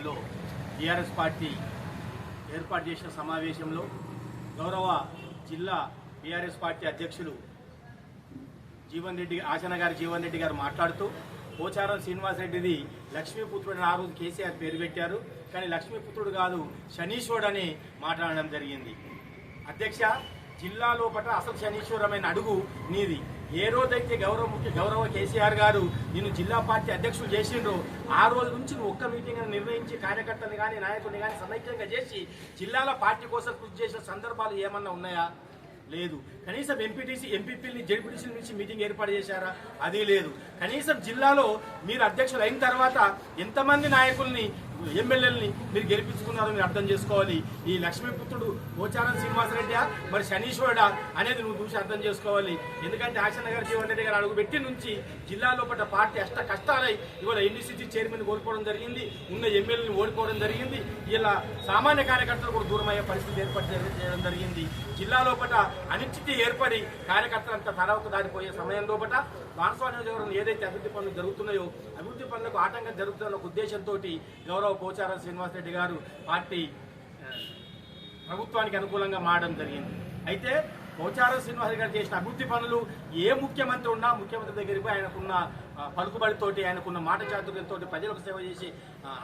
భవన్లో TRS party ఏర్పాటు చేసిన సమావేశంలో గౌరవ జిల్లా టీఆర్ఎస్ పార్టీ అధ్యక్షులు జీవన్ రెడ్డి ఆచన గారు జీవన్ రెడ్డి గారు మాట్లాడుతూ పోచారం శ్రీనివాసరెడ్డిది లక్ష్మీపుత్రుడు ఆ రోజు కేసీఆర్ పేరు పెట్టారు. కానీ లక్ష్మీపుత్రుడు కాదు శనీశ్వరుడు అని మాట్లాడడం జరిగింది. అధ్యక్ష జిల్లా లోపల అసలు శనీశ్వరమైన అడుగు నీది. ఏ రోజైతే గౌరవ ముఖ్య గౌరవ కేసీఆర్ గారు నిన్ను జిల్లా పార్టీ అధ్యక్షులు చేసిండ్రో ఆ రోజు నుంచి నువ్వు ఒక్క మీటింగ్ నిర్వహించి కార్యకర్తలు కానీ నాయకుడిని కానీ సమైక్యంగా చేసి జిల్లాల పార్టీ కోసం కృషి చేసిన సందర్భాలు ఏమన్నా ఉన్నాయా? లేదు. కనీసం ఎంపీటీసీ ఎంపీపీని జడ్పీటీసీ నుంచి మీటింగ్ ఏర్పాటు చేశారా? అది లేదు. కనీసం జిల్లాలో మీరు అధ్యక్షులు అయిన తర్వాత ఎంతమంది నాయకుల్ని ఎమ్మెల్యేలని మీరు గెలిపించుకున్నారో మీరు అర్థం చేసుకోవాలి. ఈ లక్ష్మీపుత్రుడు పోచారం శ్రీనివాసరెడ్డియా? మరి శనీశ్వరుడా అనేది నువ్వు చూసి అర్థం చేసుకోవాలి. ఎందుకంటే ఆశ నగర్ జీవన్ రెడ్డి గారు అడుగు పెట్టి నుంచి జిల్లా లోపల పార్టీ అష్ట కష్టాలై ఇవాళ ఎన్డీసీసీ చైర్మన్ కోల్పోవడం జరిగింది. ఉన్న ఎమ్మెల్యేని ఓడిపోవడం జరిగింది. ఇలా సామాన్య కార్యకర్తలు కూడా దూరమయ్యే పరిస్థితి ఏర్పాటు చేయడం జరిగింది. జిల్లా లోపల అనిశ్చితి ఏర్పడి కార్యకర్తలంతా తరవక దారిపోయే సమయం లోపల బాన్స్వామి నియోజకవర్గం ఏదైతే అభివృద్ధి పనులు జరుగుతున్నాయో అభివృద్ధి పనులకు ఆటంకం జరుగుతున్న ఉద్దేశంతో గౌరవ పోచారం శ్రీనివాసరెడ్డి గారు పార్టీ ప్రభుత్వానికి అనుకూలంగా మారడం జరిగింది. అయితే పోచారం శ్రీనివాసరెడ్డి గారు చేసిన అభివృద్ధి పనులు ఏ ముఖ్యమంత్రి ఉన్నా ముఖ్యమంత్రి దగ్గరికి ఆయనకున్న పలుకుబడితోటి ఆయనకున్న మాట చాతుర్యంతో ప్రజలకు సేవ చేసి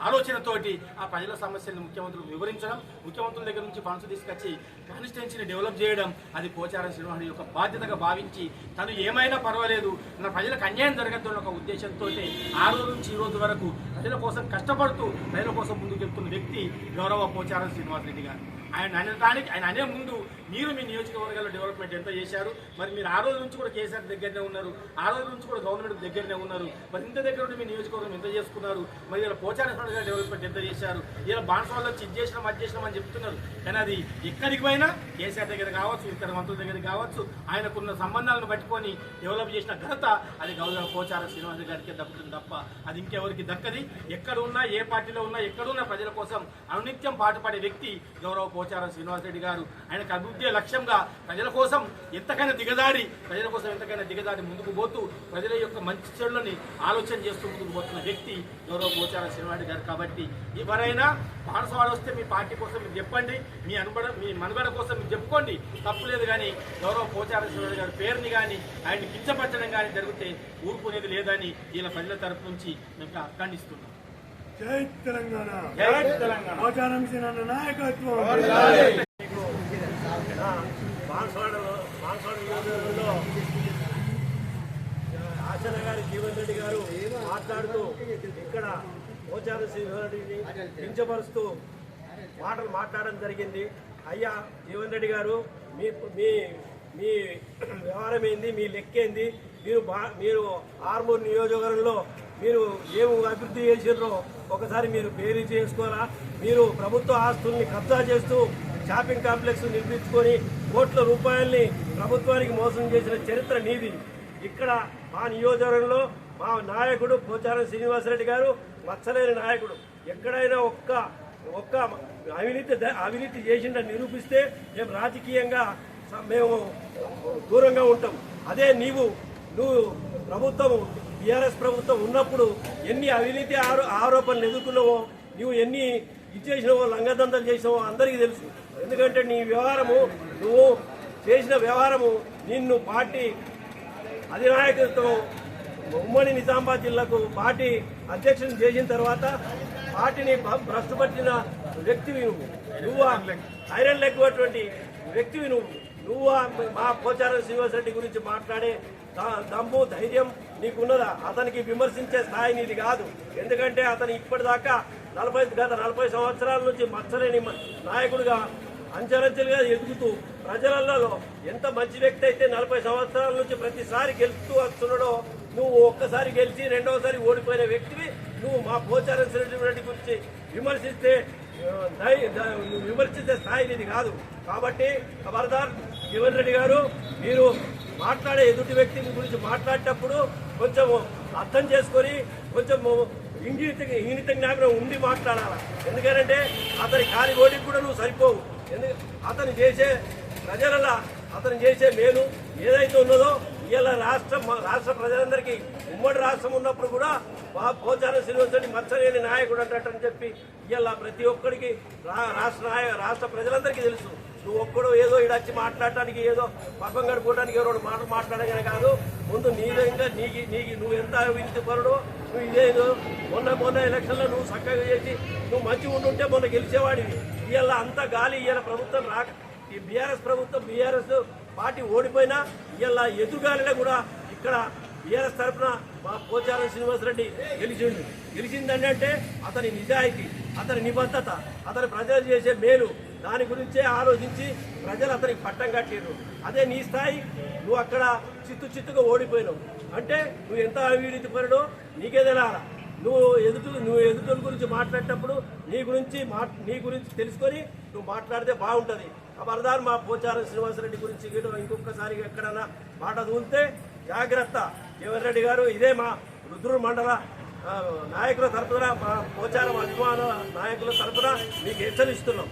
ఆలోచనతోటి ఆ ప్రజల సమస్యలను ముఖ్యమంత్రులకు వివరించడం ముఖ్యమంత్రుల దగ్గర నుంచి ఫండ్స్ తీసుకొచ్చి కాన్స్టిట్యున్సీని డెవలప్ చేయడం అది పోచారం శ్రీనివాస యొక్క బాధ్యతగా భావించి తను ఏమైనా పర్వాలేదు నా ప్రజలకు అన్యాయం జరగద్దు ఒక ఉద్దేశంతో ఆ రోజు నుంచి ఈ రోజు వరకు ప్రజల కోసం కష్టపడుతూ ప్రజల కోసం ముందుకు వెళ్తున్న వ్యక్తి గౌరవ పోచారం శ్రీనివాసరెడ్డి గారు. ఆయన అనడానికి ఆయన అనే ముందు మీరు మీ నియోజకవర్గాల్లో డెవలప్మెంట్ ఎంత చేశారు మరి మీరు ఆ రోజు నుంచి కూడా కేసీఆర్ దగ్గరనే ఉన్నారు ఆ రోజు నుంచి కూడా గవర్నమెంట్ దగ్గరనే ఉన్నారు మరి ఇంత దగ్గర ఉండి మీ నియోజకవర్గం ఎంత చేసుకున్నారు? మరి ఇలా పోచారేశ్వర గారు డెవలప్మెంట్ ఎంత చేశారు? ఇలా బాన్స్వాల్లో ఇది చేసినాం అది చేసినాం అని చెప్తున్నారు. కానీ అది ఎక్కడికి పోయినా కేసీఆర్ దగ్గర కావచ్చు ఇతర మంత్రుల దగ్గర కావచ్చు ఆయనకున్న సంబంధాలను పట్టుకొని డెవలప్ చేసిన ఘనత అది గౌరవ పోచార శ్రీనివాస గారికే దక్కుతుంది తప్ప అది ఇంకెవరికి దక్కది? ఎక్కడ ఉన్నా ఏ పార్టీలో ఉన్నా ఎక్కడున్నా ప్రజల కోసం అనునిత్యం పాటుపడే వ్యక్తి గౌరవ పోచారం శ్రీనివాసరెడ్డి గారు. ఆయనకు అభివృద్ధి లక్ష్యంగా ప్రజల కోసం ఎంతకైనా దిగదారి ప్రజల కోసం ఎంతకైనా దిగదారి ముందుకు పోతూ ప్రజల యొక్క మంచి చెడులని ఆలోచన చేస్తూ ముందుకు పోతున్న వ్యక్తి గౌరవ పోచారం శ్రీనివాసరెడ్డి గారు కాబట్టి ఎవరైనా బాణసవాడ వస్తే మీ పార్టీ కోసం మీరు చెప్పండి మీ అనుబడ మీ మనుగడ కోసం మీరు చెప్పుకోండి. తప్పులేదు కానీ గౌరవ పోచారం శ్రీనివాసరెడ్డి గారి పేరుని కానీ ఆయన్ని కించపరచడం కానీ జరిగితే ఊరుకునేది లేదని వీళ్ళ ప్రజల తరపు నుంచి మేము ఖండిస్తున్నాం. జై తెలంగాణ. జై తెలంగాణ. పోచారం నాయకత్వం. బాన్స్వాడలో గారు గారి జీవన్ రెడ్డి గారు మాట్లాడుతూ ఇక్కడ పోచార శ్రీధరెడ్డిని కించపరుస్తూ మాటలు మాట్లాడడం జరిగింది. అయ్యా జీవన్ రెడ్డి గారు మీ మీ మీ వ్యవహారం ఏంది మీ లెక్కేంది? మీరు బా మీరు ఆర్మూర్ నియోజకవర్గంలో మీరు ఏం అభివృద్ధి చేసిర్రో ఒకసారి మీరు పేరు చేసుకోరా మీరు ప్రభుత్వ ఆస్తుల్ని కబ్జా చేస్తూ షాపింగ్ కాంప్లెక్స్ నిర్మించుకొని కోట్ల రూపాయల్ని ప్రభుత్వానికి మోసం చేసిన చరిత్ర నీది. ఇక్కడ మా నియోజకవర్గంలో మా నాయకుడు పోచారం శ్రీనివాసరెడ్డి గారు మచ్చలేని నాయకుడు. ఎక్కడైనా ఒక్క ఒక్క అవినీతి అవినీతి చేసిందని నిరూపిస్తే మేము రాజకీయంగా మేము దూరంగా ఉంటాం. అదే నీవు నువ్వు ప్రభుత్వం టీఆర్ఎస్ ప్రభుత్వం ఉన్నప్పుడు ఎన్ని అవినీతి ఆరో ఆరోపణలు ఎదుర్కొన్నావో నువ్వు ఎన్ని ఇచ్చేసినావో లంగదందలు చేసినావో అందరికీ తెలుసు. ఎందుకంటే నీ వ్యవహారము నువ్వు చేసిన వ్యవహారము నిన్ను పార్టీ అధినాయకులతో ఉమ్మడి నిజామాబాద్ జిల్లాకు పార్టీ అధ్యక్షుని చేసిన తర్వాత పార్టీని భ- భ్రష్టుపట్టిన వ్యక్తివి నువ్వు. నువ్వు ఐరన్ లెగ్ అటువంటి వ్యక్తివి నువ్వు. నువ్వు మా పోచారం శ్రీనివాసరెడ్డి గురించి మాట్లాడే దమ్ము ధైర్యం నీకున్నదా? అతనికి విమర్శించే స్థాయి నీది కాదు. ఎందుకంటే అతను ఇప్పటిదాకా నలభై గత నలభై సంవత్సరాల నుంచి మచ్చలేని నాయకుడిగా అంచెలంచెలుగా ఎదుగుతూ ప్రజలలో ఎంత మంచి వ్యక్తి అయితే నలభై సంవత్సరాల నుంచి ప్రతిసారి గెలుస్తూ వస్తున్నాడో నువ్వు ఒక్కసారి గెలిచి రెండవసారి ఓడిపోయిన వ్యక్తివి నువ్వు మా పోచారం రెడ్డి గురించి విమర్శిస్తే నువ్వు విమర్శించే స్థాయి ఇది కాదు. కాబట్టి ఖబర్దార్ జీవన్ రెడ్డి గారు మీరు మాట్లాడే ఎదుటి వ్యక్తి గురించి మాట్లాడేటప్పుడు కొంచెం అర్థం చేసుకొని కొంచెం ఇంగిత ఇంగిత జ్ఞాపకం ఉండి మాట్లాడాలి? ఎందుకంటే అతని కాలి ఓడికి కూడా నువ్వు సరిపోవు. ఎందుకు? అతను చేసే ప్రజల అతను చేసే మేలు ఏదైతే ఉన్నదో ఇలా రాష్ట్రం రాష్ట్ర ప్రజలందరికీ ఉమ్మడి రాష్ట్రం ఉన్నప్పుడు కూడా మా పోచారం శ్రీనివాసరెడ్డి మచ్చలేని నాయకుడు అంటాడని చెప్పి ఇలా ప్రతి ఒక్కరికి రా- రాష్ట్ర నాయ రాష్ట్ర ప్రజలందరికీ తెలుసు. నువ్వు ఒక్కడు ఏదో ఈడ వచ్చి మాట్లాడటానికి ఏదో పక్కం గడుపుకోవడానికి ఎవరో మాటలు మాట్లాడగానే కాదు ముందు నీ విధంగా నీకు నీకు నువ్వు ఎంత వింతి పరుడు నువ్వు ఇదేదో మొన్న మొన్న ఎలక్షన్లో నువ్వు చక్కగా చేసి నువ్వు మంచిగా ఉండుంటే మొన్న గెలిచేవాడివి. ఇవాళ అంత గాలి ఇవాళ ప్రభుత్వం రాక ఈ బీఆర్ఎస్ ప్రభుత్వం బీఆర్ఎస్ పార్టీ ఓడిపోయినా ఇలా ఎదురుగాలిలో కూడా ఇక్కడ బీఆర్ఎస్ తరఫున మా పోచారం శ్రీనివాసరెడ్డి గెలిచిండు. గెలిచిందండి అంటే అతని నిజాయితీ అతని నిబద్ధత అతని ప్రజలు చేసే మేలు దాని గురించే ఆలోచించి ప్రజలు అతనికి పట్టం కట్టిర్రు. అదే నీ స్థాయి నువ్వు అక్కడ చిత్తు చిత్తుగా ఓడిపోయినావు. అంటే నువ్వు ఎంత అవినీతి పరుడో నీకే తెలాలా నువ్వు ఎదుటి నువ్వు ఎదుటి గురించి మాట్లాడేటప్పుడు నీ గురించి మా నీ గురించి తెలుసుకొని నువ్వు మాట్లాడితే బాగుంటుంది. అబర్దార్ మా పోచారం శ్రీనివాసరెడ్డి గురించి గీయడం ఇంకొకసారి ఎక్కడైనా మాట తూలితే జాగ్రత్త. జీవన్ రెడ్డి గారు ఇదే మా రుద్రూరు మండల నాయకుల తరపున మా పోచారం అభిమాన నాయకుల తరపున మీకు హెచ్చరిస్తున్నాం.